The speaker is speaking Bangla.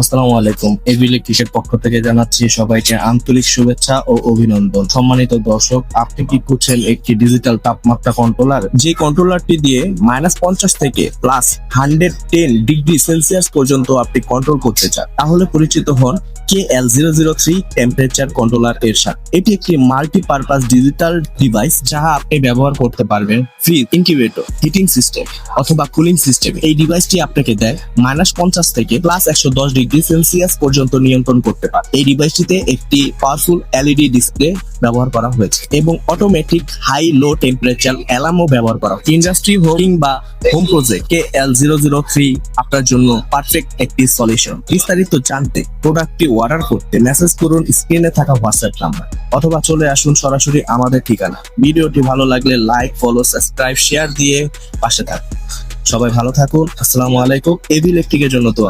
আসসালামু আলাইকুম। ইলেকট্রিকের পক্ষ থেকে জানাচ্ছি সবাইকে আন্তরিক শুভেচ্ছা ও অভিনন্দন। সম্মানিত দর্শক, আপনি কি একটি ডিজিটাল তাপমাত্রা কন্ট্রোলার যে কন্ট্রোলারটি দিয়ে মাইনাস পঞ্চাশ থেকে plus hundred ten degree Celsius পর্যন্ত আপনি কন্ট্রোল করতে চান, তাহলে পরিচিত হন K L zero zero three temperature controller এর সাথে। এটি একটি মাল্টিপারপাস ডিজিটাল ডিভাইস যাহা আপনি ব্যবহার করতে পারবেন ফ্রিজ ইনকিউবেটর হিটিং সিস্টেম অথবা কুলিং সিস্টেম এই ডিভাইসটি আপনাকে দেয় মাইনাস পঞ্চাশ থেকে প্লাস একশো দশ ডিগ্রি সেলসিয়াস পর্যন্ত নিয়ন্ত্রণ করতে পারে। এই ডিভাইসটিতে একটি পাওয়ারফুল এলইডি ডিসপ্লে ব্যবহার করা হয়েছে এবং অটোমেটিক হাই লো টেম্পারেচার অ্যালার্মও ব্যবহার করা ইন্ডাস্ট্রি হোম কিংবা home project K L zero zero three আপনার জন্য পারফেক্ট একটি সলিউশন বিস্তারিত জানতে প্রোডাক্টটি অর্ডার করতে মেসেজ করুন স্ক্রিনে থাকা হোয়াটসঅ্যাপ নাম্বার অথবা চলে আসুন সরাসরি আমাদের ঠিকানা। ভিডিওটি ভালো লাগলে লাইক ফলো সাবস্ক্রাইব শেয়ার দিয়ে পাশে থাকুন। সবাই ভালো থাকুন, আসসালামু আলাইকুম। এবি ইলেকট্রিকের জন্য তো